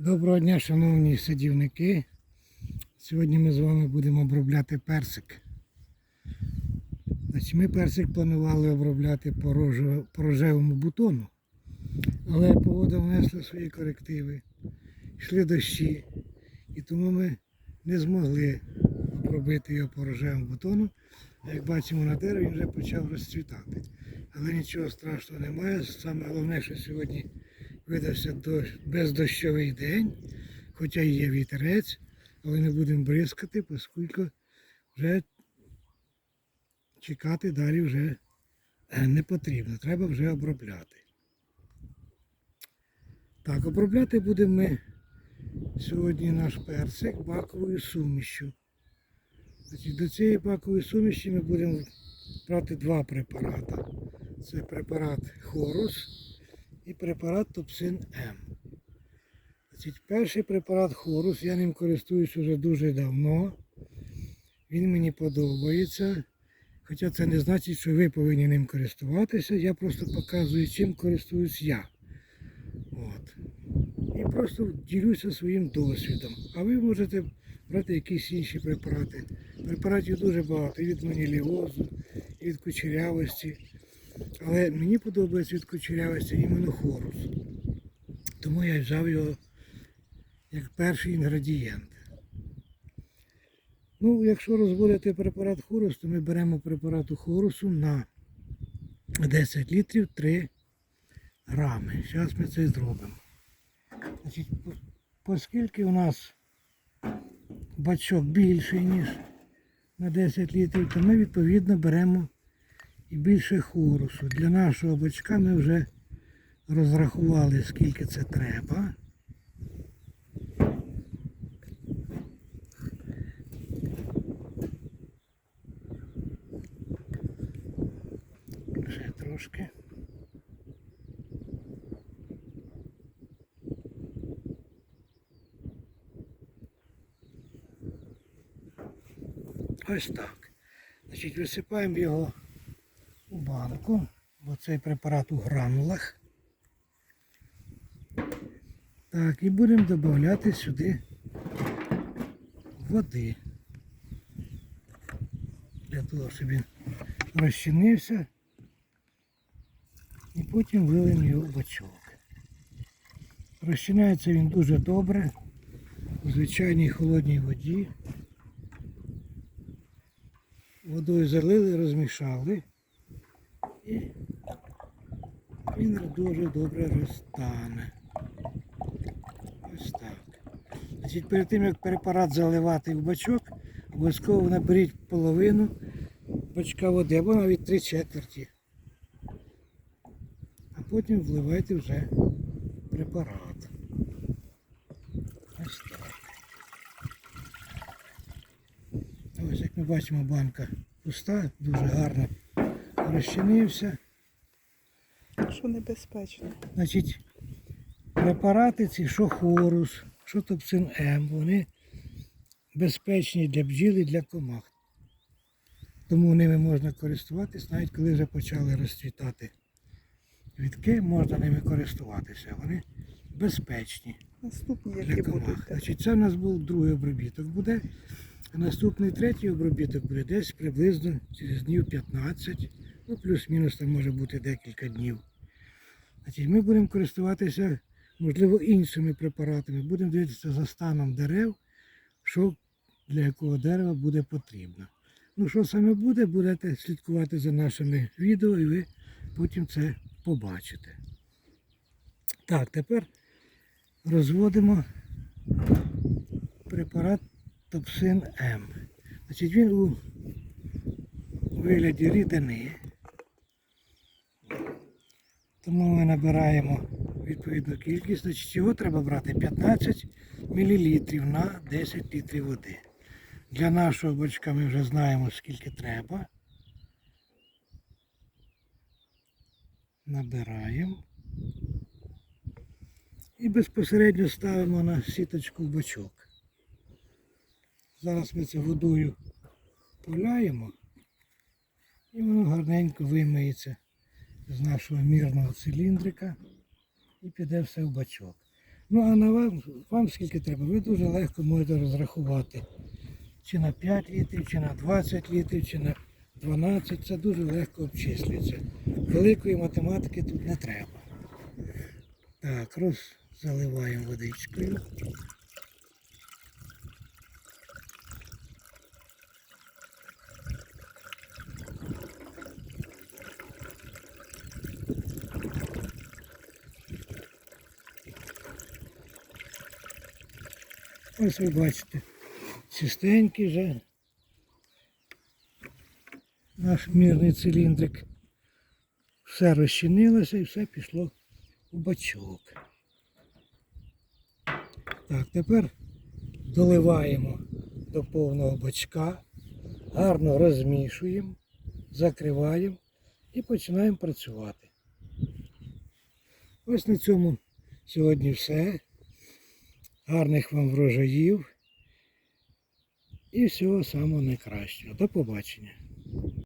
Доброго дня, шановні садівники. Сьогодні ми з вами будемо обробляти персик. Ми персик планували обробляти по, рожевому бутону, але погода внесла свої корективи. Йшли дощі, і тому ми не змогли обробити його по рожевому бутону. Як бачимо на дереві, він вже почав розцвітати. Але нічого страшного немає. Саме головне, що сьогодні видався бездощовий день, хоча є вітерець, але не будемо бризкати, оскільки вже чекати далі вже е, не потрібно. Треба вже обробляти. Так, обробляти будемо ми сьогодні наш персик баковою сумішю. До цієї бакової суміші ми будемо брати два препарати. Це препарат Хорус і препарат Топсин М. Перший препарат Хорус, я ним користуюсь вже дуже давно. Він мені подобається. Хоча це не значить, що ви повинні ним користуватися. Я просто показую, чим користуюсь я. От. І просто ділюся своїм досвідом. А ви можете брати якісь інші препарати. Препаратів дуже багато, і від маніліозу, і від кучерявості. Але мені подобається від кучерявості іменно хорус. Тому я взяв його як перший інгредієнт. Ну, якщо розводити препарат хорус, то ми беремо препарату хорусу на 10 літрів 3 грами. Зараз ми це зробимо. Значить, оскільки у нас бачок більший, ніж на 10 літрів, то ми відповідно беремо і більше хорусу. Для нашого бачка ми вже розрахували, скільки це треба. Ще трошки. Ось так. Значить, висипаємо його банку, бо цей препарат у гранулах. Так, і будемо додавати сюди води. Для того, щоб він розчинився. І потім вилимо його в бачок. Розчинається він дуже добре у звичайній холодній воді. Водою залили, розмішали. І він дуже добре розтане. Ось так. Значить, перед тим як препарат заливати в бачок, обов'язково наберіть половину бачка води або навіть три четверті. А потім вливайте вже препарат. Ось так. Ось як ми бачимо, банка пуста, дуже гарно розчинився. Що небезпечно. Значить, препарати ці, що хорус, що топсин М, вони безпечні для бджіл і для комах. Тому ними можна користуватись, навіть коли вже почали розцвітати квітки, можна ними користуватися. Вони безпечні Наступні, для які комах. будуть. Значить, це у нас був другий обробіток буде. А наступний третій обробіток буде десь приблизно через днів 15, ну плюс-мінус там може бути декілька днів. Значить, ми будемо користуватися, можливо, іншими препаратами. Будемо дивитися за станом дерев, що для якого дерева буде потрібно. Ну, що саме буде, будете слідкувати за нашими відео і ви потім це побачите. Так, тепер розводимо препарат Топсин М. Значить, він у вигляді рідини. Тому ми набираємо відповідну кількість. Значить, його треба брати 15 мл на 10 літрів води. Для нашого бочка ми вже знаємо, скільки треба. Набираємо. І безпосередньо ставимо на сіточку в бачок. Зараз ми це водою поляємо і воно гарненько вимиється з нашого мірного циліндрика і піде все в бачок. Ну а на вам, вам скільки треба, ви дуже легко можете розрахувати. Чи на 5 літрів, чи на 20 літрів, чи на 12. Це дуже легко обчислюється. Великої математики тут не треба. Так, роз заливаємо водичкою. Ось ви бачите, чистенький вже наш мірний циліндрик. Все розчинилося і все пішло у бачок. Так, тепер доливаємо до повного бачка, гарно розмішуємо, закриваємо і починаємо працювати. Ось на цьому сьогодні все. Гарних вам врожаїв і всього самого найкращого. До побачення.